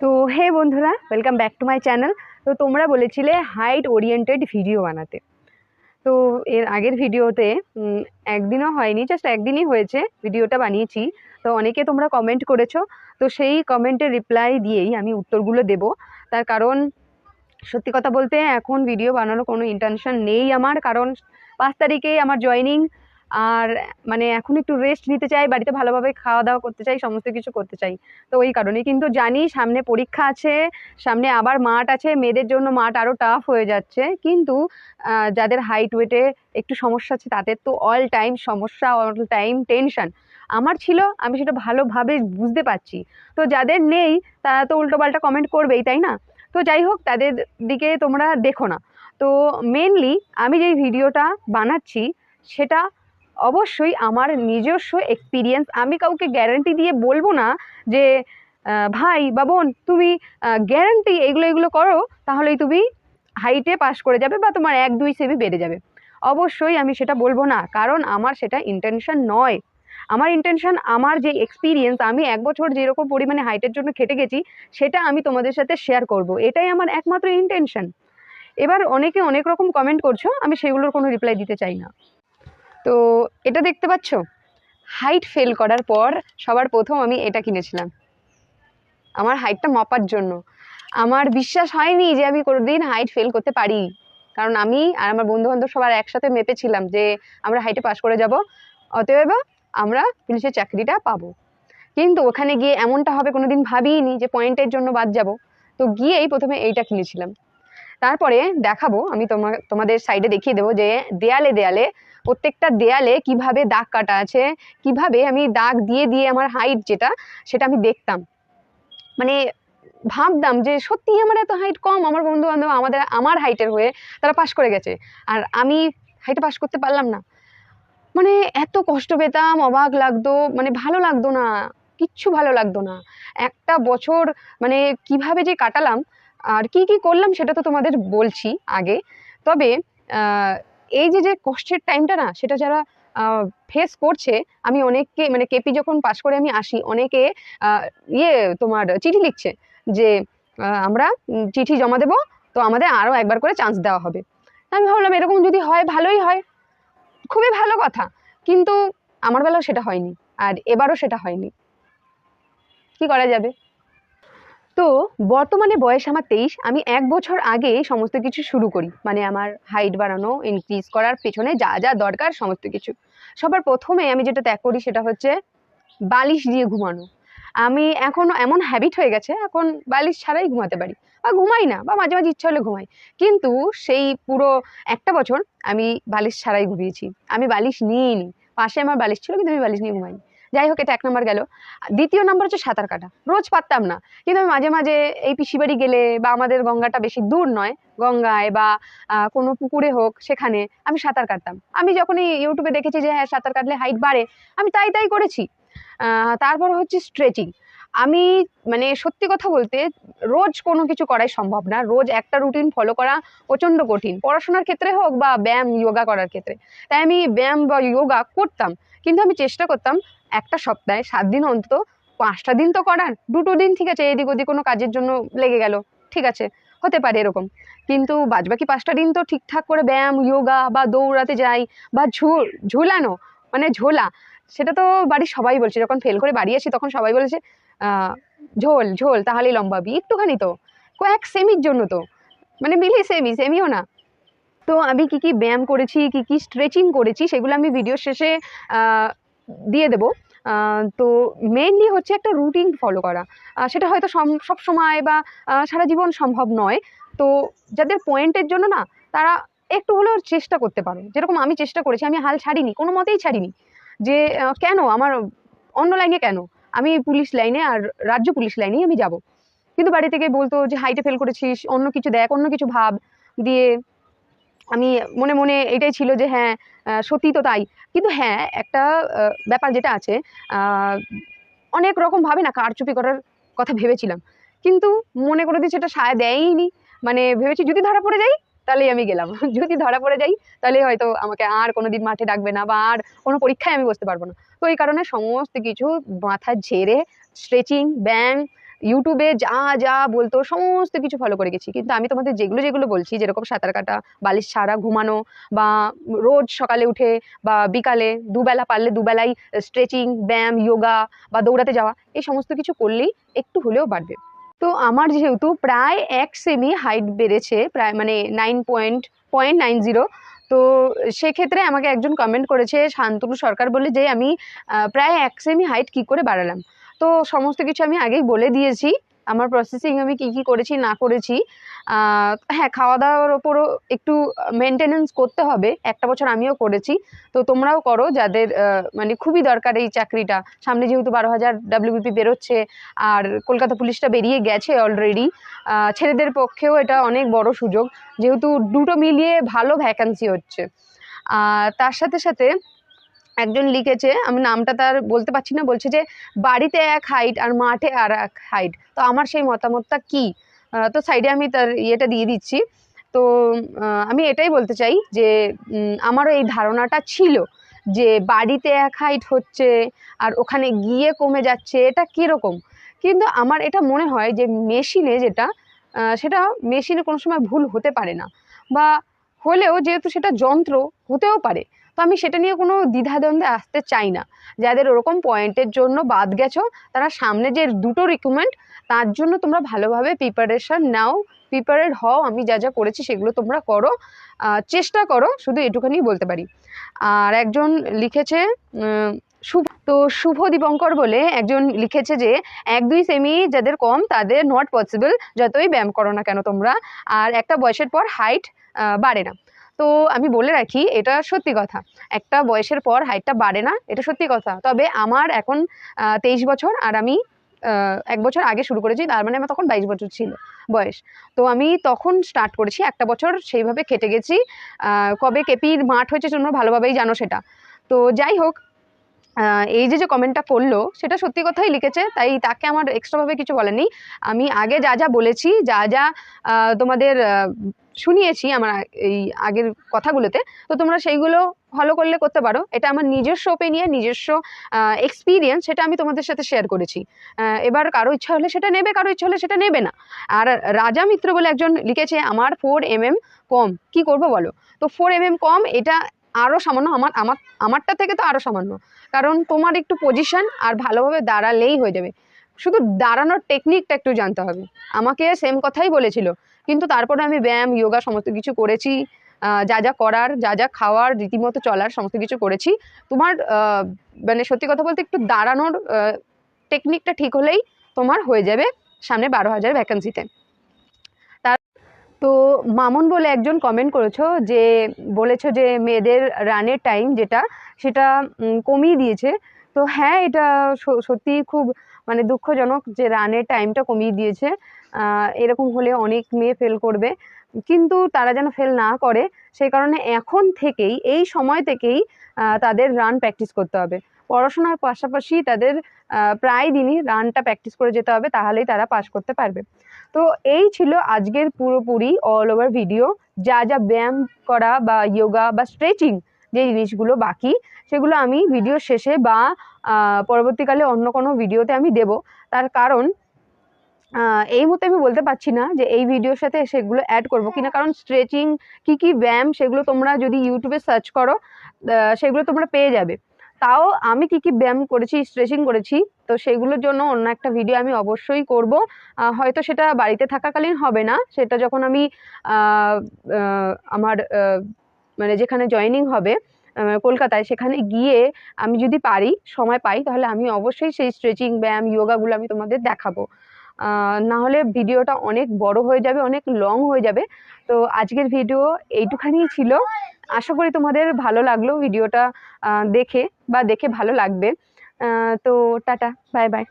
তো, হে বন্ধুরা welcome back to my channel তো, তোমরা বলেছিলে হাইট ওরিয়েন্টেড ভিডিও বানাতে। তো, এর আগের ভিডিওতে একদিনও হয়নি জাস্ট একদিনই হয়েছে ভিডিওটা বানিয়েছি। তো, অনেকে তোমরা কমেন্ট করেছ, তো সেই কমেন্টের রিপ্লাই দিয়েই আমি উত্তরগুলো দেব। তার কারণ, সত্যি কথা বলতে, এখন ভিডিও বানানোর কোনো ইন্টেনশন নেই আমার। কারণ, পাঁচ তারিখেই আমার জয়েনিং আর মানে এখন একটু রেস্ট নিতে চাই, বাড়িতে ভালোভাবে খাওয়া দাওয়া করতে চাই, সমস্ত কিছু করতে চাই। তো ওই কারণে কিন্তু জানি সামনে পরীক্ষা আছে, সামনে আবার মাঠ আছে, মেয়েদের জন্য মাঠ আরও টাফ হয়ে যাচ্ছে। কিন্তু যাদের হাইট ওয়েটে একটু সমস্যা আছে, তাদের তো অল টাইম সমস্যা অল টাইম টেনশন আমার ছিল, আমি সেটা ভালোভাবে বুঝতে পারছি। তো যাদের নেই, তারা তো উল্টোপাল্টা কমেন্ট করবেই, তাই না? তো যাই হোক, তাদের দিকে তোমরা দেখো না। তো মেনলি আমি যেই ভিডিওটা বানাচ্ছি, সেটা অবশ্যই আমার নিজস্ব এক্সপিরিয়েন্স আমি কাউকে গ্যারান্টি দিয়ে বলব না যে ভাই বা বোন, তুমি গ্যারান্টি এগুলো এগুলো করো, তাহলেই তুমি হাইটে পাস করে যাবে বা তোমার এক, দুই সেমি বেড়ে যাবে। অবশ্যই আমি সেটা বলব না, কারণ আমার সেটা ইন্টেনশন নয়। আমার ইন্টেনশন আমার যে এক্সপিরিয়েন্স আমি এক বছর যেরকম পরিমাণে হাইটের জন্য খেটে গেছি, সেটা আমি তোমাদের সাথে শেয়ার করব। এটাই আমার একমাত্র ইন্টেনশন এবার অনেকে অনেক রকম কমেন্ট করছ, আমি সেগুলোর কোনো রিপ্লাই দিতে চাই না। তো এটা দেখতে পাচ্ছ? হাইট ফেল করার পর সবার প্রথম আমি এটা কিনেছিলাম। আমার হাইটটা মাপার জন্য। আমার বিশ্বাস হয়নি যে আমি কোনোদিন হাইট ফেল করতে পারি। কারণ আমি আর আমার বন্ধু বান্ধব সবার একসাথে মেপেছিলাম যে আমরা হাইটে পাশ করে যাব, অতএব আমরা পুলিশের চাকরিটা পাবো। কিন্তু ওখানে গিয়ে এমনটা হবে কোনোদিন ভাবিনি যে পয়েন্টের জন্য বাদ যাব। তো গিয়েই প্রথমে এইটা কিনেছিলাম। তারপরে দেখাবো, আমি তোমার তোমাদের সাইডে দেখিয়ে দেবো যে দেয়ালে দেয়ালে প্রত্যেকটা দেয়ালে কীভাবে দাগ কাটা আছে, কীভাবে আমি দাগ দিয়ে দিয়ে আমার হাইট যেটা, সেটা আমি দেখতাম। মানে ভাবতাম যে সত্যি আমার এত হাইট কম, আমার বন্ধু বান্ধব আমাদের, আমার হাইটের হয়ে তারা পাশ করে গেছে। আর আমি হাইটে পাশ করতে পারলাম না। মানে এত কষ্ট পেতাম, অবাক লাগতো মানে ভালো লাগতো না, কিচ্ছু ভালো লাগতো না। একটা বছর মানে কীভাবে যে কাটালাম, আর কি কি করলাম সেটা তো তোমাদের বলছি আগে। তবে এই যে যে কষ্টের টাইমটা না, সেটা যারা ফেস করছে, আমি অনেককে মানে কেপি যখন পাস করে আমি আসি, অনেকে ইয়ে তোমার চিঠি লিখছে যে আমরা চিঠি জমা দেবো, তো আমাদের আরও একবার করে চান্স দেওয়া হবে। আমি ভাবলাম, এরকম যদি হয়, ভালোই হয়। খুবই ভালো কথা, কিন্তু আমার বেলাও সেটা হয়নি, আর এবারও সেটা হয়নি। কি করা যাবে? তো বর্তমানে বয়স আমার তেইশ, আমি এক বছর আগে সমস্ত কিছু শুরু করি। মানে আমার হাইট বাড়ানো ইনক্রিজ করার পেছনে যা যা দরকার সমস্ত কিছু। সবার প্রথমে আমি যেটা ত্যাগ করি সেটা হচ্ছে বালিশ দিয়ে ঘুমানো। আমি এখন এমন হ্যাবিট হয়ে গেছে, এখন বালিশ ছাড়াই ঘুমাতে পারি। বা ঘুমাই না, বা মাঝে মাঝে ইচ্ছা হলে ঘুমাই। কিন্তু সেই পুরো একটা বছর আমি বালিশ ছাড়াই ঘুমিয়েছি। আমি বালিশ নিইনি। পাশে আমার বালিশ ছিল, কিন্তু আমি বালিশ নিয়ে ঘুমাইনি। যাই হোক, এটা এক নম্বর গেল। দ্বিতীয় নম্বর হচ্ছে সাঁতার কাটা। রোজ পারতাম না। কিন্তু আমি মাঝে মাঝে এই পিসি বাড়ি গেলে বা আমাদের গঙ্গাটা বেশি দূর নয়, গঙ্গায় বা কোনো পুকুরে হোক সেখানে আমি সাঁতার কাটতাম। আমি যখনই ইউটিউবে দেখেছি যে হ্যাঁ সাঁতার কাটলে হাইট বাড়ে, আমি তাই তাই করেছি। তারপর হচ্ছে স্ট্রেচিং। আমি মানে সত্যি কথা বলতে, রোজ কোনো কিছু করাই সম্ভব না। রোজ একটা রুটিন ফলো করা প্রচণ্ড কঠিন। পড়াশোনার ক্ষেত্রে হোক বা ব্যায়াম, যোগা করার ক্ষেত্রে। তাই আমি ব্যায়াম বা যোগা করতাম। কিন্তু আমি চেষ্টা করতাম একটা সপ্তাহে সাত দিন অন্তত, পাঁচটা দিন তো করার, দুটো দিন ঠিক আছে, এদিক ওদিক কোনো কাজের জন্য লেগে গেল, ঠিক আছে, হতে পারে এরকম। কিন্তু বাদবাকি পাঁচটা দিন তো ঠিকঠাক করে ব্যায়াম যোগা বা দৌড়াতে যাই বা ঝুল, ঝুলানো মানে ঝোলা, সেটা তো বাড়ির সবাই বলছে, যখন ফেল করে বাড়ি আসি তখন সবাই বলেছে ঝোল ঝোল তাহলেই লম্বাবি একটুখানি তো, কয়েক সেমির জন্য তো মানে মিলি সেমি, সেমিও না। তো আমি কি কি ব্যায়াম করেছি, কি কি স্ট্রেচিং করেছি, সেগুলো আমি ভিডিও শেষে দিয়ে দেবো। তো মেইনলি হচ্ছে একটা রুটিন ফলো করা। সেটা হয়তো সব সময় বা সারা জীবন সম্ভব নয়। তো যাদের পয়েন্টের জন্য না, তারা একটু হলেও চেষ্টা করতে পারে। যেরকম আমি চেষ্টা করেছি, আমি হাল ছাড়িনি, কোনো মতেই ছাড়িনি। যে কেন? আমার অন্য লাইনে কেন? আমি পুলিশ লাইনে আর রাজ্য পুলিশ লাইনেই আমি যাব। কিন্তু বাড়ি থেকে বলতো যে হাইটে ফেল করেছিস, অন্য কিছু দেখ, অন্য কিছু ভাব। দিয়ে আমি মনে মনে এটাই ছিল যে হ্যাঁ সত্যি তো তাই। কিন্তু হ্যাঁ একটা ব্যাপার যেটা আছে অনেক রকম ভাবে না কারচুপি করার কথা ভেবেছিলাম। কিন্তু মনে করে দিয়ে সেটা সায় দেয়নি মানে ভেবেছি যদি ধরা পড়ে যাই, তাহলেই আমি গেলাম। যদি ধরা পড়ে যাই তাহলে হয়তো আমাকে আর কোনো দিন মাঠে ডাকবে না বা আর কোনো পরীক্ষায় আমি বসতে পারব না। তো এই কারণে সমস্ত কিছু মাথা ঝেড়ে স্ট্রেচিং ব্যায়াম ইউটিউবে যা যা বলতো, সমস্ত কিছু ফলো করে গেছি। কিন্তু আমি তোমাদের যেগুলো যেগুলো বলছি, যেরকম সাঁতার কাটা, বালিশ ছাড়া ঘুমানো, বা রোজ সকালে উঠে, বা বিকালে দুবেলা পারলে দুবেলাই স্ট্রেচিং ব্যায়াম যোগা বা দৌড়াতে যাওয়া, এই সমস্ত কিছু করলেই একটু হলেও বাড়বে। তো আমার যেহেতু প্রায় এক সেমি হাইট বেড়েছে, প্রায় মানে nine point point nine zero তো সেক্ষেত্রে আমাকে একজন কমেন্ট করেছে, শান্তনু সরকার বলে যে আমি প্রায় এক সেমি হাইট কী করে বাড়ালাম? তো সমস্ত কিছু আমি আগেই বলে দিয়েছি। আমার প্রসেসিং আমি কি কি করেছি, না করেছি হ্যাঁ খাওয়া দাওয়ার ওপরও একটু মেনটেনেন্স করতে হবে। একটা বছর আমিও করেছি। তো তোমরাও করো যাদের মানে খুবই দরকার এই চাকরিটা। সামনে যেহেতু বারো হাজার ডাব্লিউবিপি বেরোচ্ছে, আর কলকাতা পুলিশটা বেরিয়ে গেছে অলরেডি ছেলেদের পক্ষেও এটা অনেক বড় সুযোগ। যেহেতু দুটো মিলিয়ে ভালো ভ্যাকান্সি হচ্ছে। তার সাথে সাথে একজন লিখেছে, আমি নামটা তার বলতে পারছি না, বলছে যে বাড়িতে এক হাইট আর মাঠে আর এক হাইট তো আমার সেই মতামতটা কি? তো সাইডে আমি তার ইয়েটা দিয়ে দিচ্ছি। তো আমি এটাই বলতে চাই যে আমারও এই ধারণাটা ছিল যে বাড়িতে এক হাইট হচ্ছে আর ওখানে গিয়ে কমে যাচ্ছে, এটা কীরকম? কিন্তু আমার এটা মনে হয় যে মেশিনে যেটা সেটা মেশিনে কোনো সময় ভুল হতে পারে না। বা হলেও যেহেতু সেটা যন্ত্র, হতেও পারে। আমি সেটা নিয়ে কোনো দ্বিধাদ্বন্দ্বে আসতে চাই না। যাদের ওরকম পয়েন্টের জন্য বাদ গেছো, তারা সামনে যে দুটো রিকমেন্ড তার জন্য তোমরা ভালোভাবে প্রিপারেশন নাও প্রিপারেড হও, আমি যা যা করেছি সেগুলো তোমরা করো চেষ্টা করো, শুধু এটুখানি বলতে পারি। আর একজন লিখেছে শুভ, তো শুভ দীপঙ্কর বলে একজন লিখেছে যে, এক দুই সেমি যাদের কম, তাদের নট পসিবল যতই ব্যায়াম করো না কেন তোমরা, আর একটা বয়সের পর হাইট বাড়ে না। তো আমি বলে রাখি, এটা সত্যি কথা। একটা বয়সের পর হাইটটা বাড়ে না, এটা সত্যি কথা। তবে আমার এখন তেইশ বছর আর আমি এক বছর আগে শুরু করেছি, তার মানে আমার তখন বাইশ বছর ছিল বয়স। তো আমি তখন স্টার্ট করেছি, একটা বছর সেইভাবে খেটে গেছি। কবে কেপির মাঠ হয়েছে তোমরা ভালোভাবেই জানো সেটা। তো যাই হোক এই যে যে কমেন্টটা করল, সেটা সত্যি কথাই লিখেছে, তাই তাকে আমার এক্সট্রাভাবে কিছু বলেনি। আমি আগে যা যা বলেছি, যা যা তোমাদের শুনিয়েছি আমার এই আগের কথাগুলোতে, তো তোমরা সেইগুলো ফলো করলে করতে পারো। এটা আমার নিজস্ব ওপিনিয়ন নিজস্ব এক্সপিরিয়েন্স সেটা আমি তোমাদের সাথে শেয়ার করেছি। এবার কারও ইচ্ছা হলে সেটা নেবে, কারও ইচ্ছা হলে সেটা নেবে না। আর রাজা মিত্র বলে একজন লিখেছে, আমার ফোর এম কম, কি করব বলো? তো ফোর এম কম, এটা আরও সামান্য আমার আমার, আমারটা থেকে তো আরও সামান্য। কারণ তোমার একটু পজিশন আর ভালোভাবে দাঁড়ালেই হয়ে যাবে। শুধু দাঁড়ানোর টেকনিকটা একটু জানতে হবে। আমাকে সেম কথাই বলেছিল। কিন্তু তারপরে আমি ব্যায়াম যোগা সমস্ত কিছু করেছি। যা যা করার, যা যা খাওয়ার, রীতিমতো চলার সমস্ত কিছু করেছি। তোমার মানে সত্যি কথা বলতে একটু দাঁড়ানোর টেকনিকটা ঠিক হলেই তোমার হয়ে যাবে সামনে বারো হাজার ভ্যাকেন্সিতে তো মামুন বলে একজন কমেন্ট করেছ যে, বলেছ যে মেয়েদের রানের টাইম যেটা, সেটা কমিয়ে দিয়েছে। তো হ্যাঁ এটা সত্যি খুব মানে দুঃখজনক যে রানের টাইমটা কমিয়ে দিয়েছে। এরকম হলে অনেক মেয়ে ফেল করবে। কিন্তু তারা যেন ফেল না করে সেই কারণে এখন থেকেই, এই সময় থেকেই তাদের রান প্র্যাকটিস করতে হবে। পড়াশোনার পাশাপাশি তাদের প্রায় দিনই রানটা প্র্যাকটিস করে যেতে হবে, তাহলেই তারা পাশ করতে পারবে। তো এই ছিল আজকের পুরোপুরি অল ওভার ভিডিও যা যা ব্যায়াম করা বা যোগা বা স্ট্রেচিং যে জিনিসগুলো বাকি, সেগুলো আমি ভিডিও শেষে বা পরবর্তীকালে অন্য কোনো ভিডিওতে আমি দেব। তার কারণ এই মুহূর্তে আমি বলতে পারছি না যে এই ভিডিওর সাথে সেগুলো অ্যাড করব কিনা। কারণ স্ট্রেচিং কি কি ব্যায়াম, সেগুলো তোমরা যদি ইউটিউবে সার্চ করো সেগুলো তোমরা পেয়ে যাবে। তাও আমি কি কি ব্যায়াম করেছি স্ট্রেচিং করেছি তো সেগুলোর জন্য অন্য একটা ভিডিও আমি অবশ্যই করব। হয়তো সেটা বাড়িতে থাকাকালীন হবে না। সেটা যখন আমি আমার মানে যেখানে জয়েনিং হবে কলকাতায়, সেখানে গিয়ে আমি যদি পারি, সময় পাই, তাহলে আমি অবশ্যই সেই স্ট্রেচিং ব্যায়াম যোগাগুলো আমি তোমাদের দেখাবো। না হলে ভিডিওটা অনেক বড় হয়ে যাবে, অনেক লং হয়ে যাবে। তো আজকের ভিডিও এইটুখানিই ছিল। আশা করি তোমাদের ভালো লাগল ভিডিওটা দেখে বা দেখে ভালো লাগবে। तो टाटा बाय बाय